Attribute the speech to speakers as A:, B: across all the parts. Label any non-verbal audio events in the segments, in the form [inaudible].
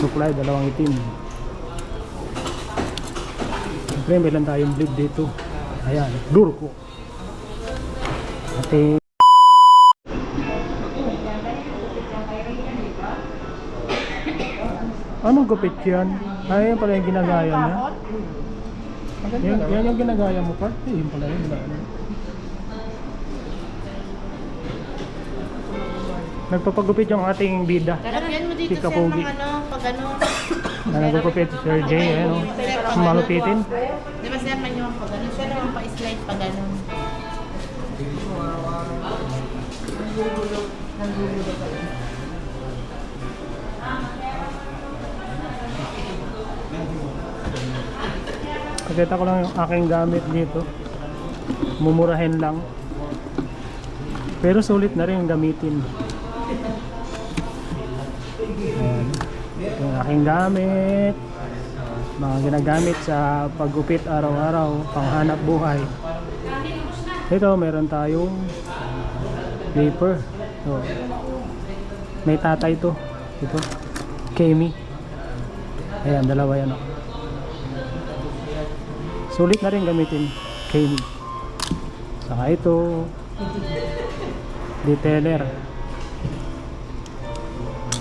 A: supply, dalawang itim. Siyempre, meron tayong bleed dito. Ayan, Durko. Ate, anong gupit yan? Ay, yan pala yung ginagaya niya. Yan, yan yung ginagaya mo pa? Eh, yun pala yung ginagaya. Nagpapagupit yung ating bida.
B: Lalagyan mo dito
A: Tika
B: sir ng ano, pag ano. [coughs]
A: Na nagpapagupit si Sir Jay, ayan o. Malupitin.
B: Di ba sir, man yung pag ano, sir naman ano. Nanggugulo pa rin.
A: Pakita ko lang yung aking gamit dito. Mumurahin lang. Pero sulit na rin yung gamitin. Ayan. Yung aking gamit. Mga ginagamit sa paggupit araw-araw, panghanap buhay. Ito, meron tayong paper. So, may tatay to. Ito. Kemi. Ayan, dalawa yan. Oh. Sulit na rin gamitin Kemi. Saka ito detailer.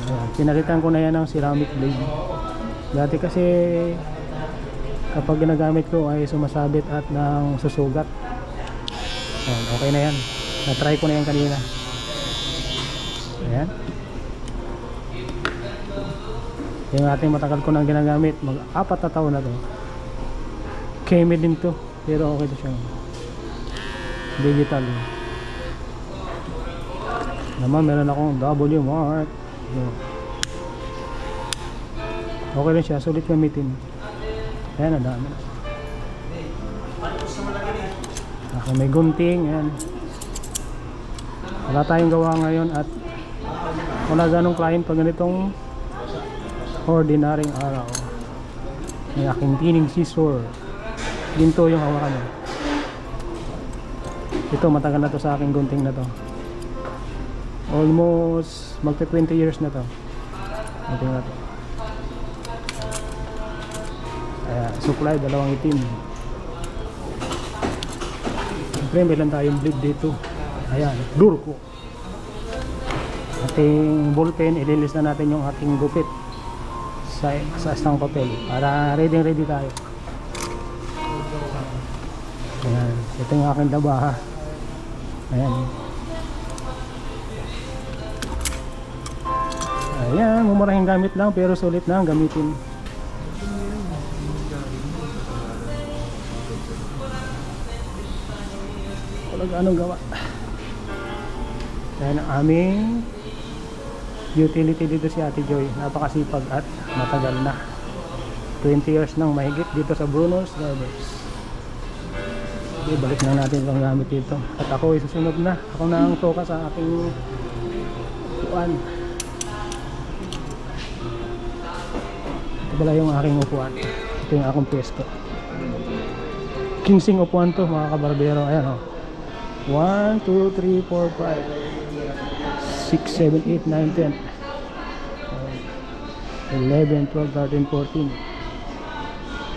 A: Ayan, pinalitan ko na yan ng ceramic blade. Dati kasi kapag ginagamit ko ay sumasabit at nang susugat. Ayan, okay na yan. Na-try ko na yan kanina. Ayan. Yung ating matagal ko nang ginagamit, mag-apat na taon na to. Kemi din to, pero okay to siya. Digital. Naman meron akong W mark. Yun. Okay rin siya, sulit gamitin. Ayan, ang dami. Ako may gunting, ayan. Wala tayong gawa ngayon at wala ganong client pag ganitong ordinaryong araw. May aking tining scissor. Ginto yung hawakan niya. Ito, matagal na to sa aking gunting na to. Almost magta 20 years na to. Gunting na to. Ayan, supply, dalawang itim. Siyempre, meron tayong bleed dito. Ayan, Durko. Ating ballpen, ililis na natin yung ating gupit sa, sa istang papel para ready ready tayo. Ayan, ito yung aking labaha. Ayan. Ayan, mumurahing gamit lang pero sulit na gamitin. Walang anong gawa. Ayan ang aming utility dito si Ate Joy. Napakasipag at matagal na. 20 years nang mahigit dito sa Bruno's Brothers. Okay, balik na natin ang gamit dito. At ako ay susunod na. Ako na ang toka sa aking upuan. Pala yung aking upuan. Ito yung akong pwesto. Kingsing upuan to mga kabarbero. Ayan o. 1, 2, 3, 4, 5 6, 7, 8, 9, 10 11, 12, 13, 14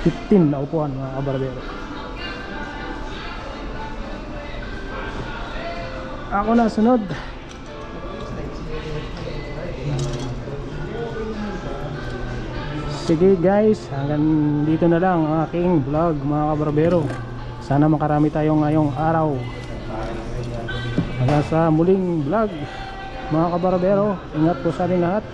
A: 15 na upuan mga kabarbero. Ako na sunod. Sige guys, hanggang dito na lang ang aking vlog mga kabarbero. Sana makarami tayo ngayong araw. Hanggang sa muling vlog mga kabarbero. Ingat po sa ating lahat.